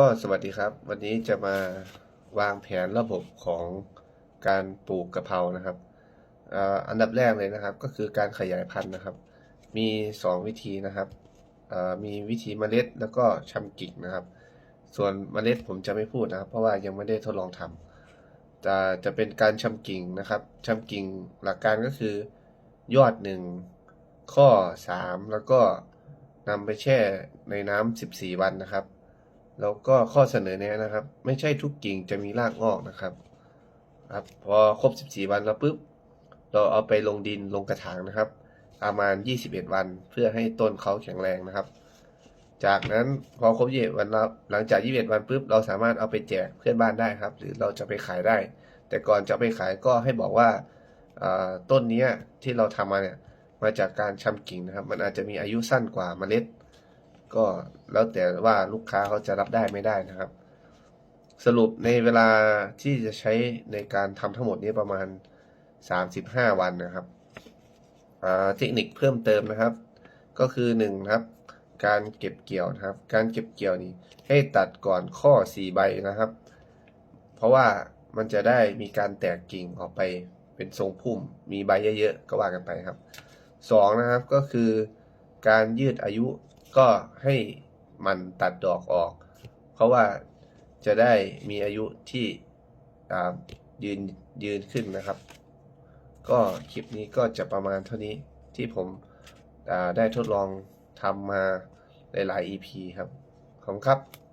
ก็สวัสดีครับ วันนี้จะมาวางแผนระบบของการปลูกกะเพรานะครับอันดับแรกเลยนะครับ ก็คือการขยายพันธุ์นะครับ มี 2 วิธีนะครับมีวิธีเมล็ดแล้วก็ชำกิ่งนะครับ ส่วนเมล็ดผมจะไม่พูดนะครับ เพราะว่ายังไม่ได้ทดลองทำจะจะเป็นการชำกิ่งนะครับชำกิ่งหลักการก็คือยอดหนึ่งข้อ 3 แล้วก็นำไปแช่ในน้ำ14 วันนะครับ แล้วก็ข้อเสนอแนะนะครับ ไม่ใช่ทุกกิ่งจะมีรากงอกนะครับครับพอครบ 14 วันแล้วปุ๊บเราเอาไปลงดินลงกระถางนะครับ ประมาณ 21 วันเพื่อให้ต้นเขาแข็งแรงนะครับ จากนั้นพอครบ21วันแล้วหลังจาก 21 วันปุ๊บเราสามารถเอาไปแจกเพื่อนบ้านได้ครับ หรือเราจะไปขายได้ แต่ก่อนจะไปขายก็ให้บอกว่าอ่าต้นเนี้ยที่เราทำมาเนี่ยมาจากการชำกิ่งนะครับ มันอาจจะมีอายุสั้นกว่าเมล็ด ก็แล้วแต่ว่าลูกค้าเขาจะรับได้ไม่ได้นะครับ สรุปในเวลาที่จะใช้ในการทำทั้งหมดนี้ประมาณ 35 วันนะครับเทคนิคเพิ่มเติมนะครับ ก็คือ1นะครับ การเก็บเกี่ยวนะครับ การเก็บเกี่ยวนี้ให้ตัดก่อนข้อ 4 ใบนะครับ เพราะว่ามันจะได้มีการแตกกิ่งออกไปเป็นทรงพุ่ม มีใบเยอะๆก็ว่ากันไปครับ2นะครับก็คือการยืดอายุ ก็ให้มันตัดดอกออก เพราะว่าจะได้มีอายุที่ยืนยืนขึ้นนะครับ ก็คลิปนี้ก็จะประมาณเท่านี้ที่ผมได้ทดลองทำมาหลาย ๆ EP ครับ ขอบคุณครับ